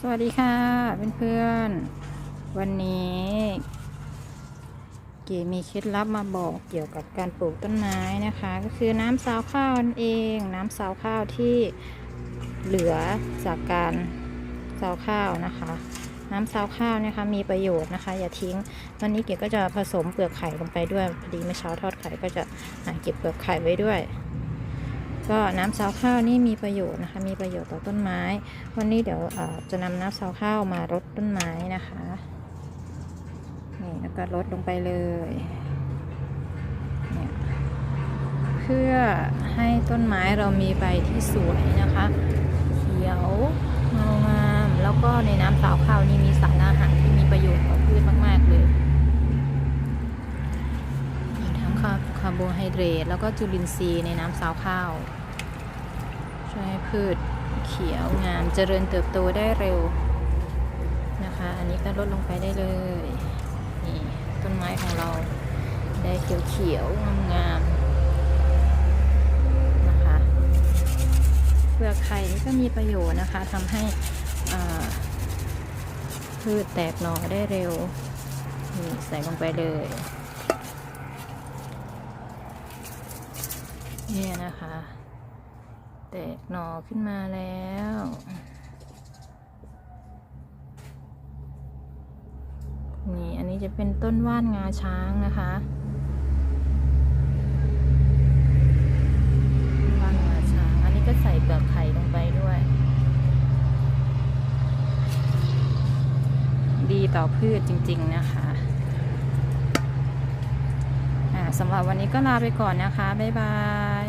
สวัสดีค่ะเพื่อนๆวันนี้เก๋มีเคล็ดลับมาบอกเกี่ยวกับการปลูกต้นไม้นะคะ ก็คือน้ำซาวข้าวนั่นเอง น้ำซาวข้าวที่เหลือจากการซาวข้าวนะคะ น้ำซาวข้าวนี่ยค่ะมีประโยชน์นะคะ อย่าทิ้งวันนี้เก๋ก็จะผสมเปลือกไข่ลงไปด้วยพอดีเมื่อเช้าทอดไข่ก็จะเก็บเปลือกไข่ไว้ด้วย ก็น้ำซาวข้าวนี่มีประโยชน์นะคะ มีประโยชน์ต่อต้นไม้ วันนี้เดี๋ยวจะนำน้ำซาวข้าวมารดต้นไม้นะคะนี่แล้วก็รดลงไปเลยเนี่ยเพื่อให้ต้นไม้เรามีใบที่สวยนะคะ เขียวเงางามแล้วก็ในน้ำซาวข้าวนี่มีสารอาหารที่มีประโยชน์ต่อพืชมากๆเลยทั้งคาคาร์โบไฮเดรตแล้วก็จุลินทรีย์ในน้ำซาวข้าว ช่วยให้พืชเขียวงามเจริญเติบโตได้เร็วนะคะ อันนี้ก็ลดลงไปได้เลยนี่ต้นไม้ของเราได้เขียวเขียวงามๆนะคะเปลือกไข่นี่ก็มีประโยชน์นะคะทำให้พืชแตกหน่อได้เร็วนี่ใส่ลงไปเลยเนี่ยนะคะ แตกหน่อขึ้นมาแล้ว นี่อันนี้จะเป็นต้นว่านงาช้างนะคะว่านงาช้าง อันนี้ก็ใส่เปลือกไข่ลงไปด้วย ดีต่อพืชจริง ๆ นะคะสำหรับวันนี้ก็ลาไปก่อนนะคะ บ๊ายบาย